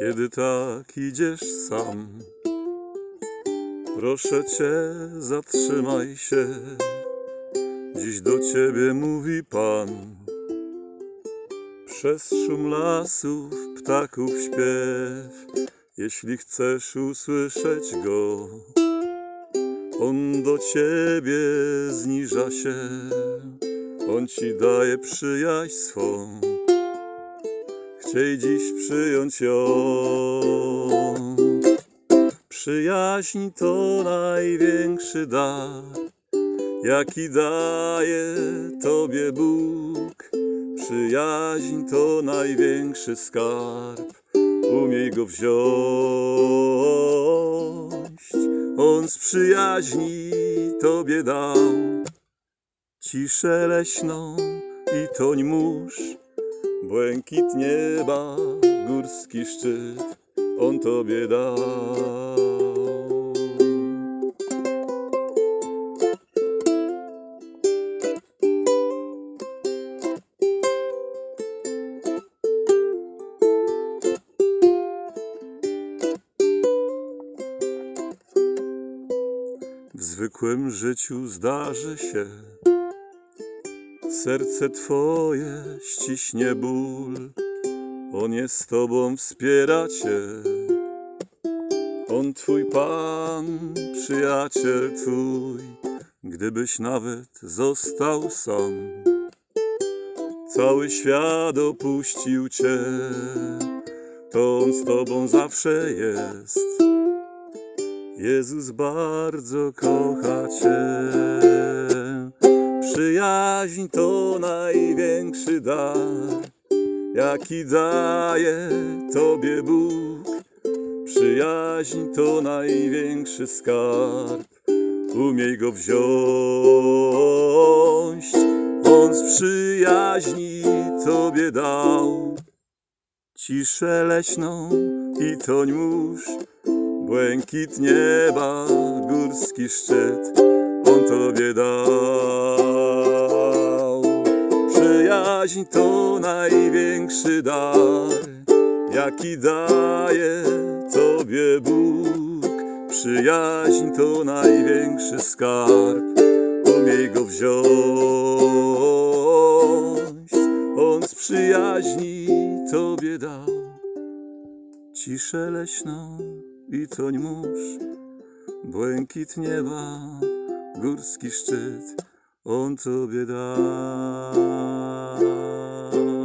Kiedy tak idziesz sam, proszę cię, zatrzymaj się. Dziś do ciebie mówi Pan. Przez szum lasów, ptaków śpiew, jeśli chcesz usłyszeć go, on do ciebie zniża się, on ci daje przyjaźń swą. Chciej dziś przyjąć ją. Przyjaźń to największy dar, jaki daje Tobie Bóg. Przyjaźń to największy skarb, umiej go wziąć. On z przyjaźni Tobie dał ciszę leśną i toń mórz, błękit nieba, górski szczyt, On Tobie dał. W zwykłym życiu zdarzy się, serce Twoje ściśnie ból. On jest z Tobą, wspiera Cię. On Twój Pan, przyjaciel Twój, gdybyś nawet został sam. Cały świat opuścił Cię, to On z Tobą zawsze jest. Jezus bardzo kocha Cię. Przyjaźń to największy dar, jaki daje Tobie Bóg. Przyjaźń to największy skarb, umiej go wziąć. On z przyjaźni Tobie dał ciszę leśną i toń mórz, błękit nieba, górski szczyt, On Tobie dał. Przyjaźń to największy dar, jaki daje Tobie Bóg. Przyjaźń to największy skarb, umiej go wziąć. On z przyjaźni Tobie dał ciszę leśną i toń mórz, błękit nieba, górski szczyt, on Tobie dał. love.